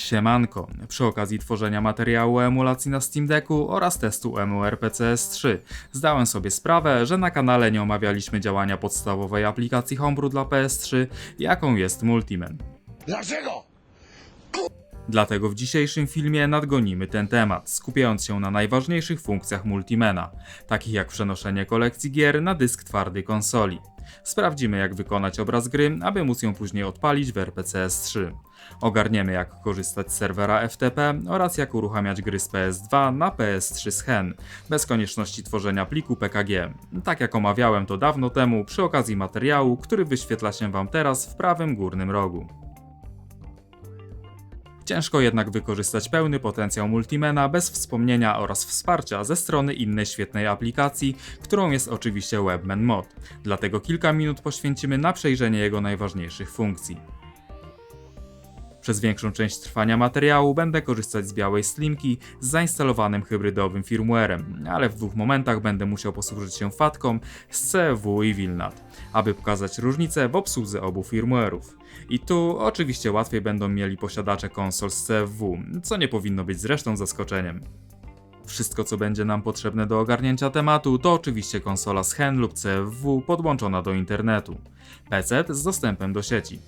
Siemanko, przy okazji tworzenia materiału emulacji na Steam Decku oraz testu MURPCS3 zdałem sobie sprawę, że na kanale nie omawialiśmy działania podstawowej aplikacji Homebrew dla PS3, jaką jest Multiman. Dlaczego? Dlatego w dzisiejszym filmie nadgonimy ten temat, skupiając się na najważniejszych funkcjach Multimana, takich jak przenoszenie kolekcji gier na dysk twardy konsoli. Sprawdzimy jak wykonać obraz gry, aby móc ją później odpalić w RPCS 3. Ogarniemy jak korzystać z serwera FTP oraz jak uruchamiać gry z PS2 na PS3 z HEN, bez konieczności tworzenia pliku PKG. Tak jak omawiałem to dawno temu przy okazji materiału, który wyświetla się Wam teraz w prawym górnym rogu. Ciężko jednak wykorzystać pełny potencjał Multimana bez wspomnienia oraz wsparcia ze strony innej świetnej aplikacji, którą jest oczywiście Webman Mod. Dlatego kilka minut poświęcimy na przejrzenie jego najważniejszych funkcji. Przez większą część trwania materiału będę korzystać z białej slimki z zainstalowanym hybrydowym firmwarem, ale w dwóch momentach będę musiał posłużyć się fatką z CFW i Wilnat, aby pokazać różnice w obsłudze obu firmware'ów. I tu oczywiście łatwiej będą mieli posiadacze konsol z CFW, co nie powinno być zresztą zaskoczeniem. Wszystko co będzie nam potrzebne do ogarnięcia tematu to oczywiście konsola z HEN lub CFW podłączona do internetu, PC z dostępem do sieci,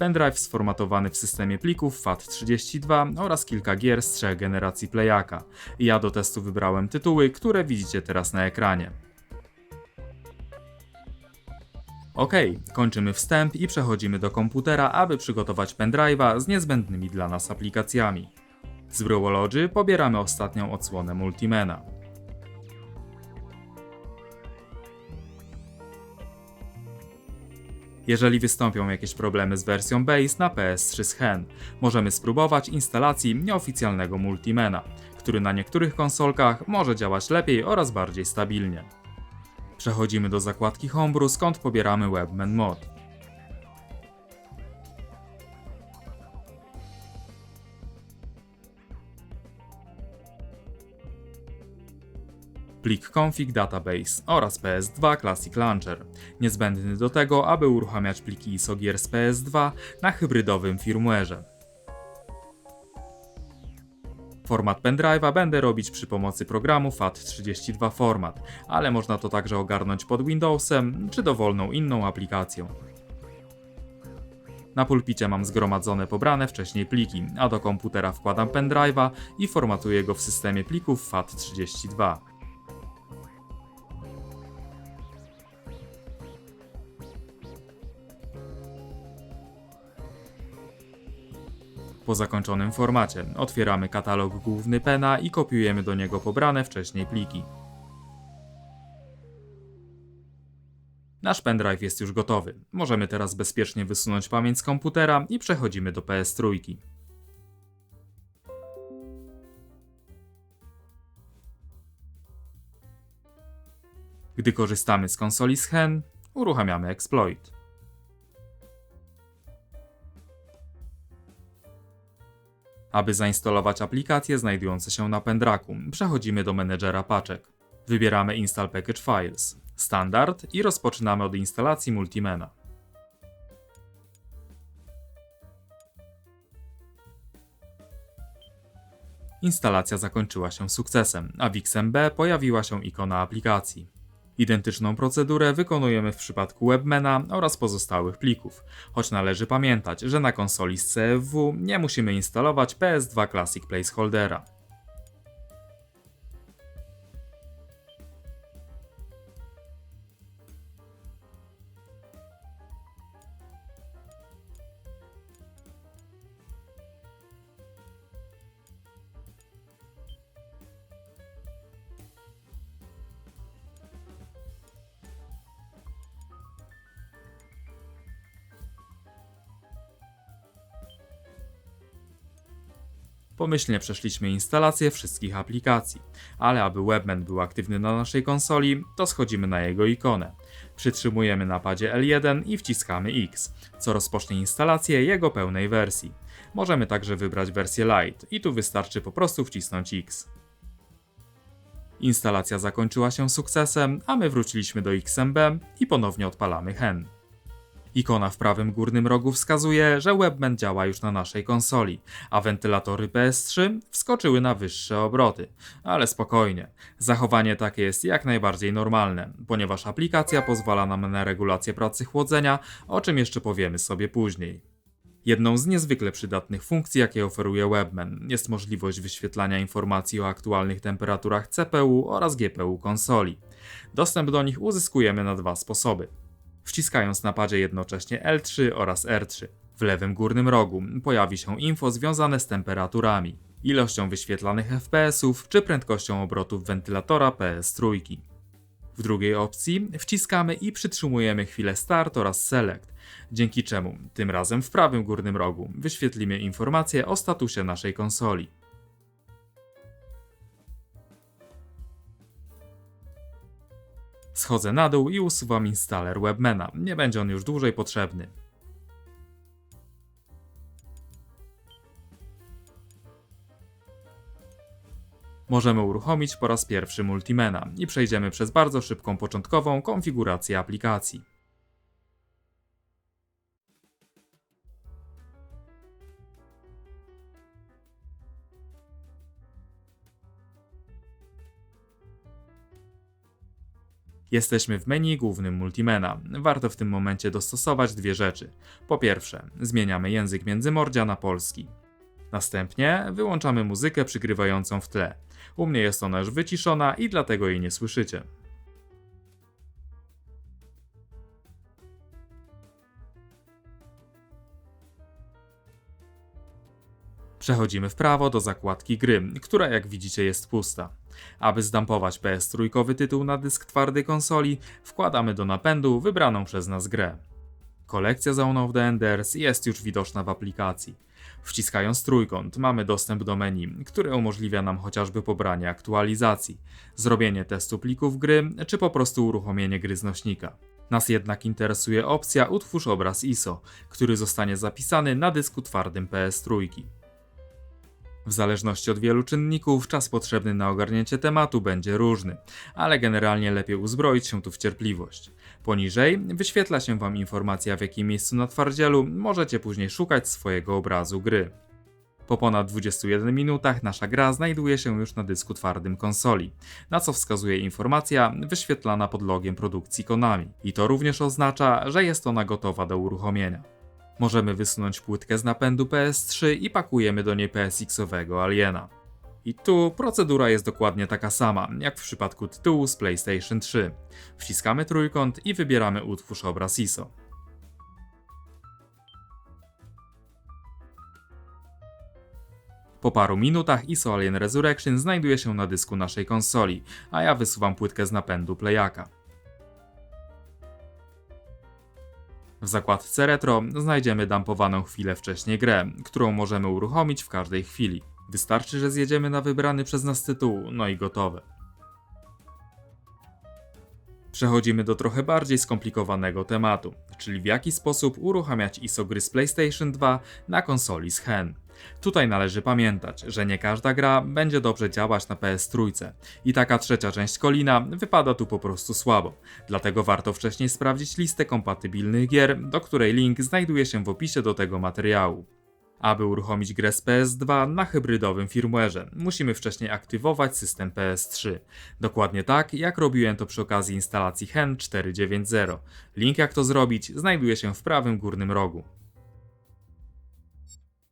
pendrive sformatowany w systemie plików FAT32 oraz kilka gier z trzech generacji Playaka. Ja do testu wybrałem tytuły, które widzicie teraz na ekranie. Ok, kończymy wstęp i przechodzimy do komputera, aby przygotować pendrive'a z niezbędnymi dla nas aplikacjami. Z Brewology pobieramy ostatnią odsłonę Multimana. Jeżeli wystąpią jakieś problemy z wersją Base na PS3 z HEN, możemy spróbować instalacji nieoficjalnego Multimana, który na niektórych konsolkach może działać lepiej oraz bardziej stabilnie. Przechodzimy do zakładki Homebrew, skąd pobieramy Webman Mod. Plik config database oraz PS2 Classic Launcher, niezbędny do tego, aby uruchamiać pliki ISO gier z PS2 na hybrydowym firmware'ze. Format pendrive'a będę robić przy pomocy programu FAT32 Format, ale można to także ogarnąć pod Windowsem czy dowolną inną aplikacją. Na pulpicie mam zgromadzone pobrane wcześniej pliki, a do komputera wkładam pendrive'a i formatuję go w systemie plików FAT32. Po zakończonym formacie otwieramy katalog główny Pena i kopiujemy do niego pobrane wcześniej pliki. Nasz pendrive jest już gotowy. Możemy teraz bezpiecznie wysunąć pamięć z komputera i przechodzimy do PS3. Gdy korzystamy z konsoli z uruchamiamy exploit. Aby zainstalować aplikacje znajdujące się na pendraku, przechodzimy do menedżera paczek. Wybieramy Install Package Files, Standard i rozpoczynamy od instalacji Multimana. Instalacja zakończyła się sukcesem, a w XMB pojawiła się ikona aplikacji. Identyczną procedurę wykonujemy w przypadku Webmana oraz pozostałych plików, choć należy pamiętać, że na konsoli z CFW nie musimy instalować PS2 Classic Placeholdera. Pomyślnie przeszliśmy instalację wszystkich aplikacji, ale aby Webman był aktywny na naszej konsoli, to schodzimy na jego ikonę. Przytrzymujemy na padzie L1 i wciskamy X, co rozpocznie instalację jego pełnej wersji. Możemy także wybrać wersję Lite i tu wystarczy po prostu wcisnąć X. Instalacja zakończyła się sukcesem, a my wróciliśmy do XMB i ponownie odpalamy HEN. Ikona w prawym górnym rogu wskazuje, że Webman działa już na naszej konsoli, a wentylatory PS3 wskoczyły na wyższe obroty. Ale spokojnie, zachowanie takie jest jak najbardziej normalne, ponieważ aplikacja pozwala nam na regulację pracy chłodzenia, o czym jeszcze powiemy sobie później. Jedną z niezwykle przydatnych funkcji, jakie oferuje Webman, jest możliwość wyświetlania informacji o aktualnych temperaturach CPU oraz GPU konsoli. Dostęp do nich uzyskujemy na dwa sposoby. Wciskając na padzie jednocześnie L3 oraz R3. W lewym górnym rogu pojawi się info związane z temperaturami, ilością wyświetlanych FPS-ów czy prędkością obrotów wentylatora PS3. W drugiej opcji wciskamy i przytrzymujemy chwilę Start oraz Select, dzięki czemu tym razem w prawym górnym rogu wyświetlimy informację o statusie naszej konsoli. Schodzę na dół i usuwam installer Webmana, nie będzie on już dłużej potrzebny. Możemy uruchomić po raz pierwszy Multimena i przejdziemy przez bardzo szybką początkową konfigurację aplikacji. Jesteśmy w menu głównym Multimena. Warto w tym momencie dostosować dwie rzeczy. Po pierwsze, zmieniamy język międzymordzia na polski. Następnie wyłączamy muzykę przygrywającą w tle. U mnie jest ona już wyciszona i dlatego jej nie słyszycie. Przechodzimy w prawo do zakładki gry, która jak widzicie jest pusta. Aby zdampować PS3 tytuł na dysk twardy konsoli, wkładamy do napędu wybraną przez nas grę. Kolekcja Zone of the Enders jest już widoczna w aplikacji. Wciskając trójkąt mamy dostęp do menu, które umożliwia nam chociażby pobranie aktualizacji, zrobienie testu plików gry, czy po prostu uruchomienie gry z nośnika. Nas jednak interesuje opcja Utwórz obraz ISO, który zostanie zapisany na dysku twardym PS3. W zależności od wielu czynników, czas potrzebny na ogarnięcie tematu będzie różny, ale generalnie lepiej uzbroić się tu w cierpliwość. Poniżej wyświetla się Wam informacja w jakim miejscu na twardzielu możecie później szukać swojego obrazu gry. Po ponad 21 minutach nasza gra znajduje się już na dysku twardym konsoli, na co wskazuje informacja wyświetlana pod logiem produkcji Konami. I to również oznacza, że jest ona gotowa do uruchomienia. Możemy wysunąć płytkę z napędu PS3 i pakujemy do niej PSX-owego Aliena. I tu procedura jest dokładnie taka sama, jak w przypadku tytułu z PlayStation 3. Wciskamy trójkąt i wybieramy utwórz obraz ISO. Po paru minutach ISO Alien Resurrection znajduje się na dysku naszej konsoli, a ja wysuwam płytkę z napędu Playaka. W zakładce Retro znajdziemy dampowaną chwilę wcześniej grę, którą możemy uruchomić w każdej chwili. Wystarczy, że zjedziemy na wybrany przez nas tytuł, no i gotowe. Przechodzimy do trochę bardziej skomplikowanego tematu, czyli w jaki sposób uruchamiać ISO gry z PlayStation 2 na konsoli z HEN. Tutaj należy pamiętać, że nie każda gra będzie dobrze działać na PS3 i taka trzecia część kolina wypada tu po prostu słabo, dlatego warto wcześniej sprawdzić listę kompatybilnych gier, do której link znajduje się w opisie do tego materiału. Aby uruchomić grę z PS2 na hybrydowym firmware'ze, musimy wcześniej aktywować system PS3. Dokładnie tak, jak robiłem to przy okazji instalacji HEN 4.9.0. Link jak to zrobić znajduje się w prawym górnym rogu.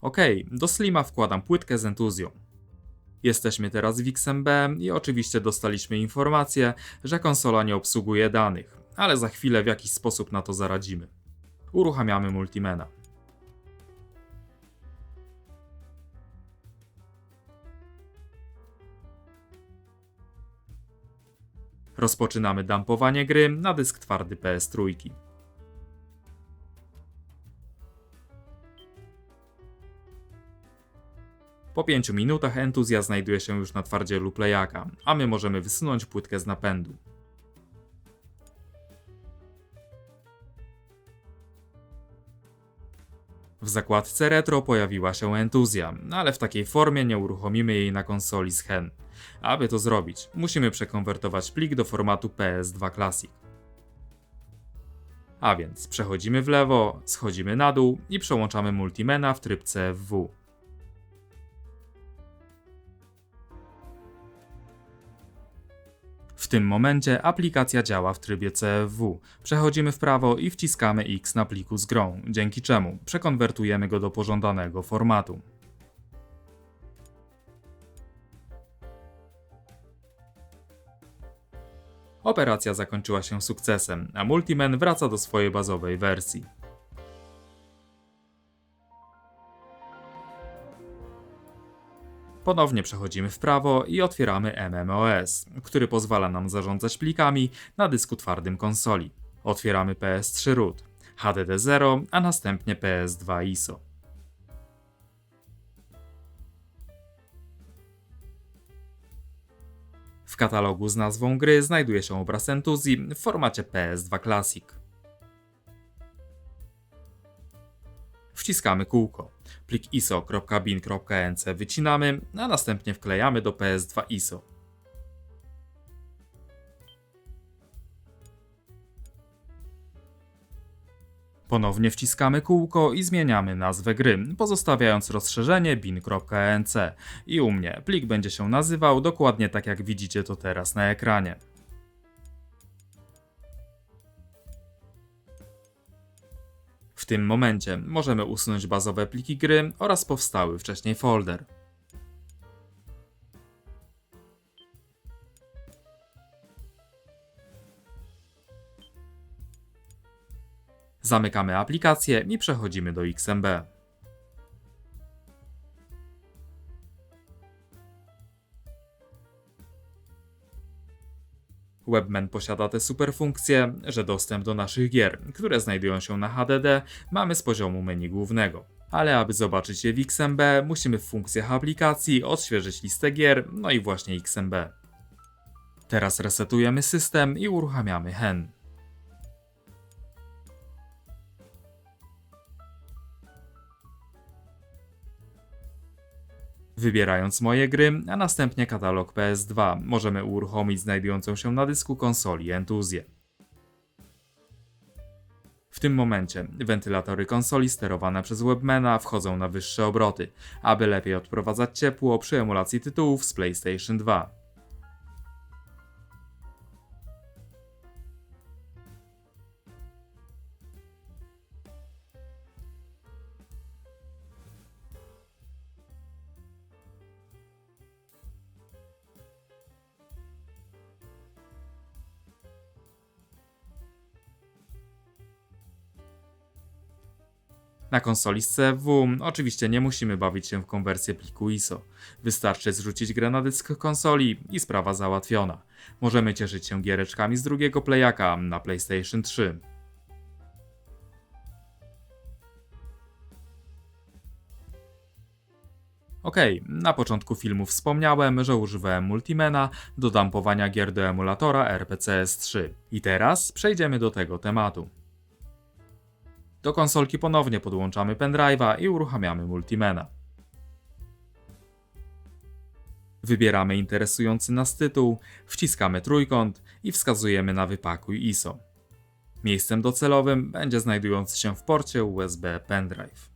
Ok, do Slima wkładam płytkę z entuzją. Jesteśmy teraz w XMB i oczywiście dostaliśmy informację, że konsola nie obsługuje danych, ale za chwilę w jakiś sposób na to zaradzimy. Uruchamiamy Multimena. Rozpoczynamy dumpowanie gry na dysk twardy PS3. Po 5 minutach entuzja znajduje się już na twardzielu playaka, a my możemy wysunąć płytkę z napędu. W zakładce retro pojawiła się entuzja, ale w takiej formie nie uruchomimy jej na konsoli z HEN. Aby to zrobić, musimy przekonwertować plik do formatu PS2 Classic. A więc przechodzimy w lewo, schodzimy na dół i przełączamy Multimena w tryb CFW. Tym momencie aplikacja działa w trybie CFW. Przechodzimy w prawo i wciskamy X na pliku z grą, dzięki czemu przekonwertujemy go do pożądanego formatu. Operacja zakończyła się sukcesem, a Multiman wraca do swojej bazowej wersji. Ponownie przechodzimy w prawo i otwieramy MMOS, który pozwala nam zarządzać plikami na dysku twardym konsoli. Otwieramy PS3 root, HDD0, a następnie PS2 ISO. W katalogu z nazwą gry znajduje się obraz Entuzji w formacie PS2 Classic. Wciskamy kółko. Plik iso.bin.nc wycinamy, a następnie wklejamy do PS2 ISO. Ponownie wciskamy kółko i zmieniamy nazwę gry, pozostawiając rozszerzenie bin.nc. I u mnie plik będzie się nazywał dokładnie tak jak widzicie to teraz na ekranie. Tym momencie możemy usunąć bazowe pliki gry oraz powstały wcześniej folder. Zamykamy aplikację i przechodzimy do XMB. Webman posiada tę super funkcję, że dostęp do naszych gier, które znajdują się na HDD, mamy z poziomu menu głównego. Ale aby zobaczyć je w XMB, musimy w funkcjach aplikacji odświeżyć listę gier, no i właśnie XMB. Teraz resetujemy system i uruchamiamy HEN. Wybierając moje gry, a następnie katalog PS2, możemy uruchomić znajdującą się na dysku konsoli Entuzję. W tym momencie wentylatory konsoli sterowane przez Webmana wchodzą na wyższe obroty, aby lepiej odprowadzać ciepło przy emulacji tytułów z PlayStation 2. Na konsoli z CFW oczywiście nie musimy bawić się w konwersję pliku ISO. Wystarczy zrzucić grę na dysk konsoli i sprawa załatwiona. Możemy cieszyć się giereczkami z drugiego playaka na PlayStation 3. Okej, na początku filmu wspomniałem, że używałem Multimena do dumpowania gier do emulatora RPCS3. I teraz przejdziemy do tego tematu. Do konsolki ponownie podłączamy pendrive'a i uruchamiamy Multimena. Wybieramy interesujący nas tytuł, wciskamy trójkąt i wskazujemy na wypakuj ISO. Miejscem docelowym będzie znajdujący się w porcie USB pendrive.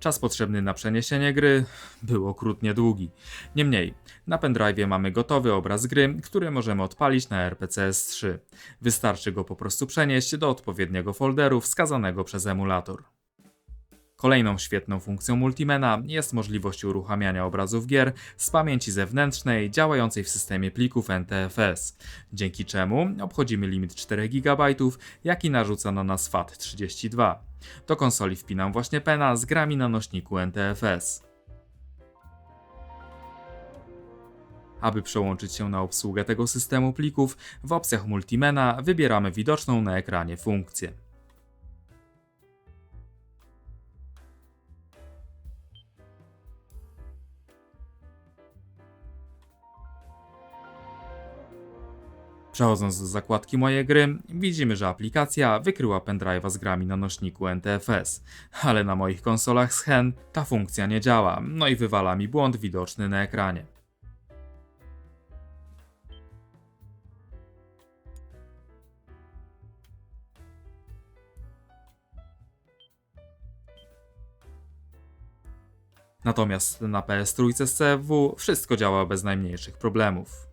Czas potrzebny na przeniesienie gry był okrutnie długi. Niemniej, na pendrive mamy gotowy obraz gry, który możemy odpalić na RPCS3. Wystarczy go po prostu przenieść do odpowiedniego folderu wskazanego przez emulator. Kolejną świetną funkcją Multimena jest możliwość uruchamiania obrazów gier z pamięci zewnętrznej działającej w systemie plików NTFS, dzięki czemu obchodzimy limit 4 GB, jaki narzuca na nas FAT32. Do konsoli wpinam właśnie pena z grami na nośniku NTFS. Aby przełączyć się na obsługę tego systemu plików, w opcjach Multimena wybieramy widoczną na ekranie funkcję. Przechodząc z zakładki Moje gry, widzimy, że aplikacja wykryła pendrive'a z grami na nośniku NTFS, ale na moich konsolach z HEN ta funkcja nie działa, no i wywala mi błąd widoczny na ekranie. Natomiast na PS3 z CFW wszystko działa bez najmniejszych problemów.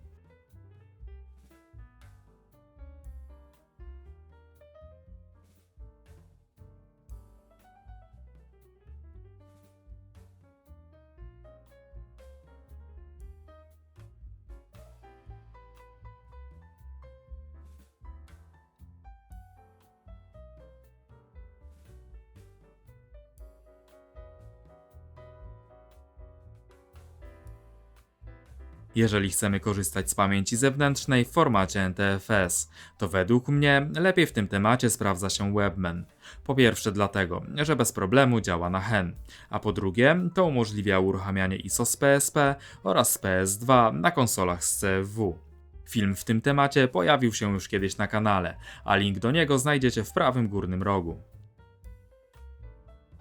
Jeżeli chcemy korzystać z pamięci zewnętrznej w formacie NTFS, to według mnie lepiej w tym temacie sprawdza się Webman. Po pierwsze dlatego, że bez problemu działa na HEN, a po drugie to umożliwia uruchamianie ISO z PSP oraz z PS2 na konsolach z CFW. Film w tym temacie pojawił się już kiedyś na kanale, a link do niego znajdziecie w prawym górnym rogu.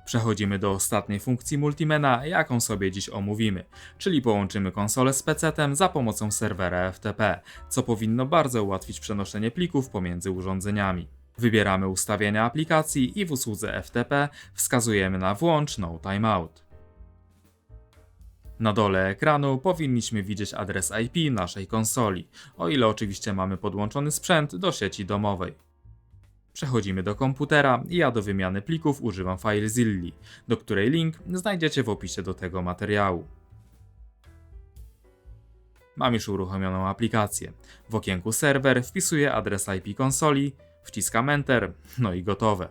Przechodzimy do ostatniej funkcji Multimena, jaką sobie dziś omówimy, czyli połączymy konsolę z PC-tem za pomocą serwera FTP, co powinno bardzo ułatwić przenoszenie plików pomiędzy urządzeniami. Wybieramy ustawienia aplikacji i w usłudze FTP wskazujemy na włącz no timeout. Na dole ekranu powinniśmy widzieć adres IP naszej konsoli, o ile oczywiście mamy podłączony sprzęt do sieci domowej. Przechodzimy do komputera i ja do wymiany plików używam FileZilla, do której link znajdziecie w opisie do tego materiału. Mam już uruchomioną aplikację. W okienku serwer wpisuję adres IP konsoli, wciskam Enter, no i gotowe.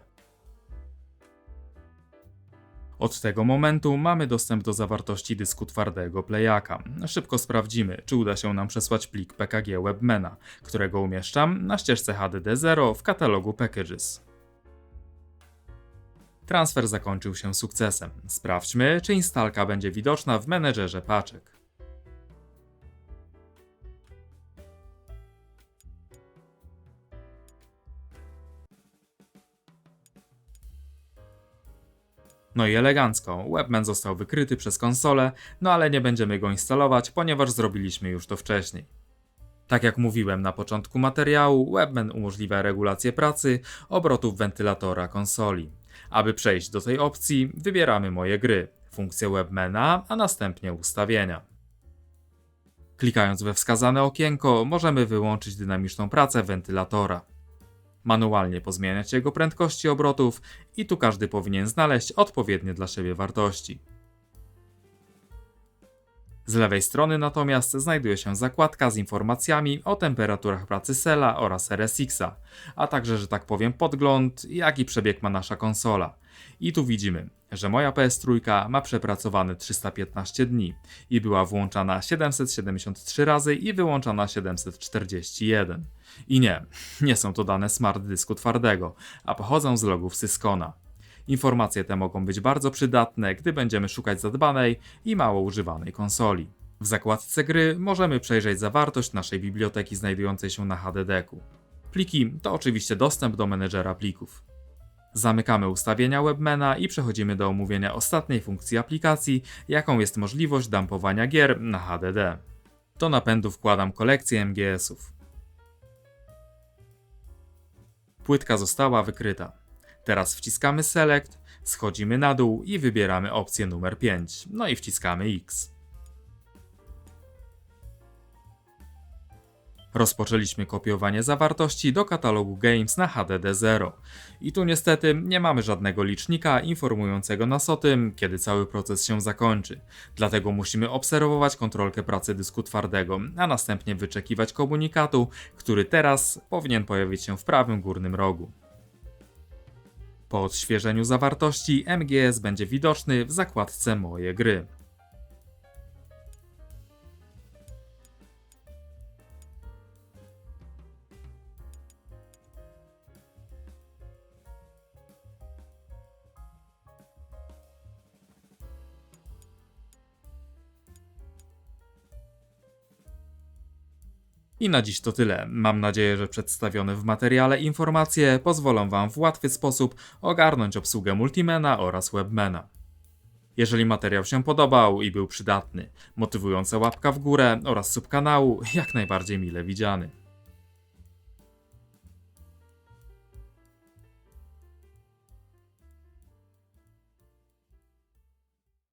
Od tego momentu mamy dostęp do zawartości dysku twardego Playaka. Szybko sprawdzimy, czy uda się nam przesłać plik PKG Webmana, którego umieszczam na ścieżce HDD0 w katalogu Packages. Transfer zakończył się sukcesem. Sprawdźmy, czy instalka będzie widoczna w menedżerze paczek. No i elegancko, Webman został wykryty przez konsolę, no ale nie będziemy go instalować, ponieważ zrobiliśmy już to wcześniej. Tak jak mówiłem na początku materiału, Webman umożliwia regulację pracy obrotów wentylatora konsoli. Aby przejść do tej opcji, wybieramy moje gry, funkcję Webmana, a następnie ustawienia. Klikając we wskazane okienko, możemy wyłączyć dynamiczną pracę wentylatora manualnie pozmieniać jego prędkości obrotów i tu każdy powinien znaleźć odpowiednie dla siebie wartości. Z lewej strony natomiast znajduje się zakładka z informacjami o temperaturach pracy Sela oraz RSX-a, a także, że tak powiem, podgląd, jaki przebieg ma nasza konsola. I tu widzimy, że moja PS3 ma przepracowany 315 dni i była włączana 773 razy i wyłączana 741. I nie, nie są to dane smart dysku twardego, a pochodzą z logów Syskona. Informacje te mogą być bardzo przydatne, gdy będziemy szukać zadbanej i mało używanej konsoli. W zakładce gry możemy przejrzeć zawartość naszej biblioteki znajdującej się na HDD-ku. Pliki to oczywiście dostęp do menedżera plików. Zamykamy ustawienia Webmana i przechodzimy do omówienia ostatniej funkcji aplikacji, jaką jest możliwość dumpowania gier na HDD. Do napędu wkładam kolekcję MGS-ów. Płytka została wykryta. Teraz wciskamy Select, schodzimy na dół i wybieramy opcję numer 5, no i wciskamy X. Rozpoczęliśmy kopiowanie zawartości do katalogu Games na HDD0. I tu niestety nie mamy żadnego licznika informującego nas o tym, kiedy cały proces się zakończy. Dlatego musimy obserwować kontrolkę pracy dysku twardego, a następnie wyczekiwać komunikatu, który teraz powinien pojawić się w prawym górnym rogu. Po odświeżeniu zawartości MGS będzie widoczny w zakładce Moje gry. I na dziś to tyle. Mam nadzieję, że przedstawione w materiale informacje pozwolą Wam w łatwy sposób ogarnąć obsługę Multimena oraz Webmana. Jeżeli materiał się podobał i był przydatny, motywująca łapka w górę oraz subkanału jak najbardziej mile widziany.